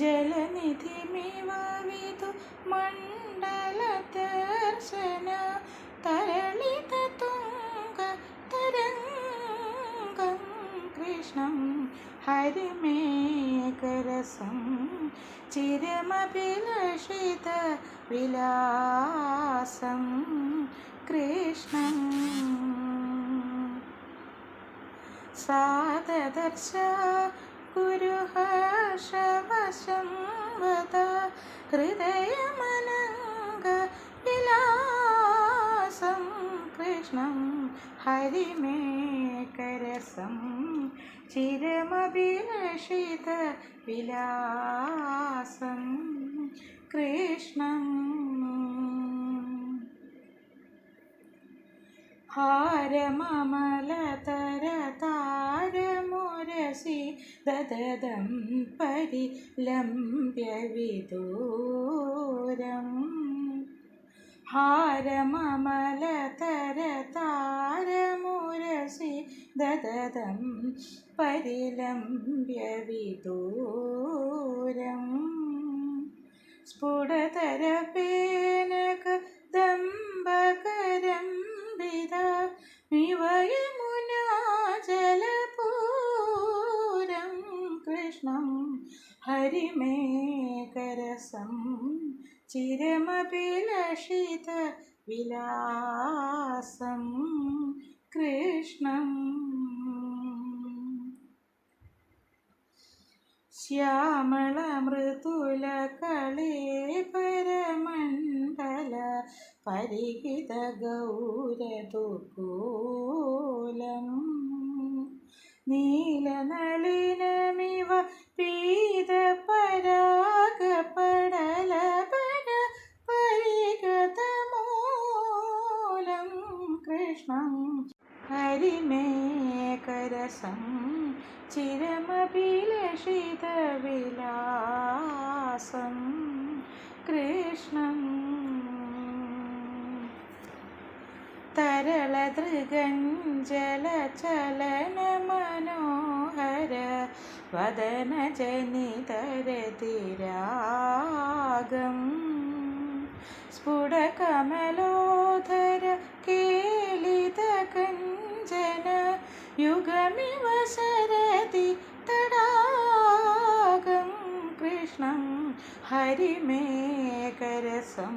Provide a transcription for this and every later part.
ജലനിധിമിവ വിധു മണ്ഡലദർശന തരളിത തുംഗ തരംഗം കൃഷ്ണം ഹരിമേകരസം ചിരമഭിലഷിത വിലാസം കൃഷ്ണം സാദദർശ ഗുരുഹർഷവശം വദ ഹൃദയമനംഗ വിലാസം കൃഷ്ണം ഹരിമേകരസം. ചിരമഭിലഷിത വിലാസം കൃഷ്ണം ഹാരമമലതരതാരമുരസി ദദദം പരിലംബ്യ വിദൂരം ഹാരമമലതരതാരമുരസി ദദദം പരിലംബ്യ ഹരിമേകരസം ചിരമഭിലഷിത വിലാസം കൃഷ്ണം. ശ്യാമളമൃദുലകളേപരമണ്ഡല പരിഹിത ഗൗരതുകൂലം നീലനളിനമിവ പീതപരാഗപടലപര പരിഗതമൂലം കൃഷ്ണം ഹരിമേകരസം ചിരമഭിലഷിതവിലാസം കൃഷ്ണം തരളതൃഗഞ്ജലചലനമനോഹര വദനജനിതരതിരാഗം. സ്ഫുടകമലോധര കേളിതകഞ്ജന യുഗമിവ സരതി തടാകം. കൃഷ്ണം ഹരിമേകരസം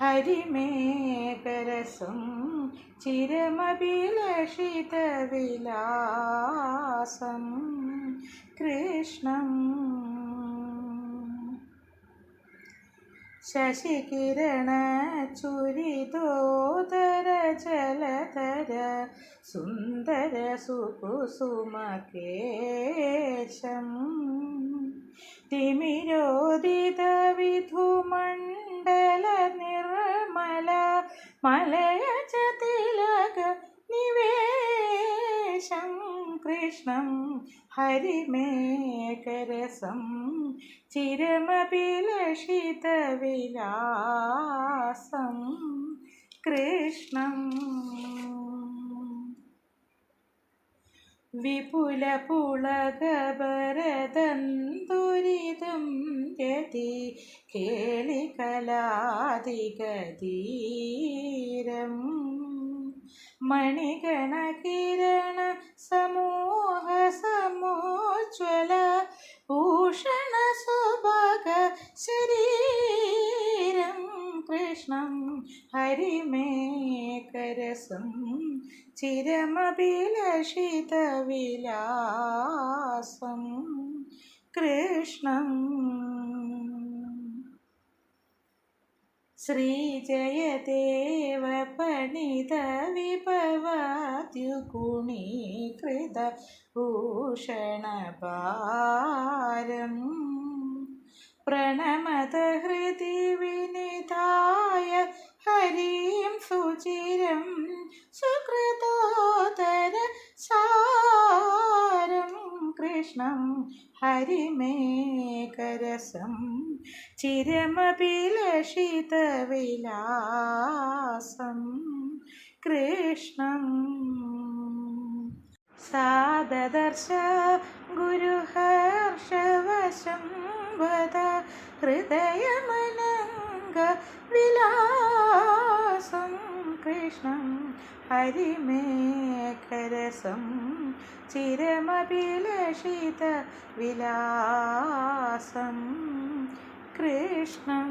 ഹരിമേകരസം ചിരമഭിലഷിതവിലാസം കൃഷ്ണം. ശശികിരണ ചുരിതോദര ജലധര സുന്ദര സുകുസുമകേശം. തിമിരോദിത വിധുമണ്ഡല നിർമ്മല മലയജ തിലക നിവേശം കൃഷ്ണം ഹരിമേകരസം ചിരമഭിലഷിത വിലാസം കൃഷ്ണം വിപുലപുളകഭരതന്തുരിതം രതി കേളികലാതികധീരം മണികണകിരണ സമൂഹ സമോജ്വല ഭൂഷണ സുഭഗ കൃഷ്ണം ഹരിമേകരസം ചിരമഭിലഷിതവിലാസം കൃഷ്ണം ശ്രീജയദേവ പണിത വിഭവാദ്യുഗുണീകൃത ഭൂഷണഭാരം. പ്രണമത കൃഷ്ണം ഹരിമേകരസം ചിരമഭിലഷിതവിലാസം കൃഷ്ണം സാദദർശ ഗുരുഹർഷവശം വദ ഹൃദയമനംഗ വിലാസം. കൃഷ്ണം ഹരിമേഖരസം ചിരമഭിലഷിത വിലാസം. കൃഷ്ണം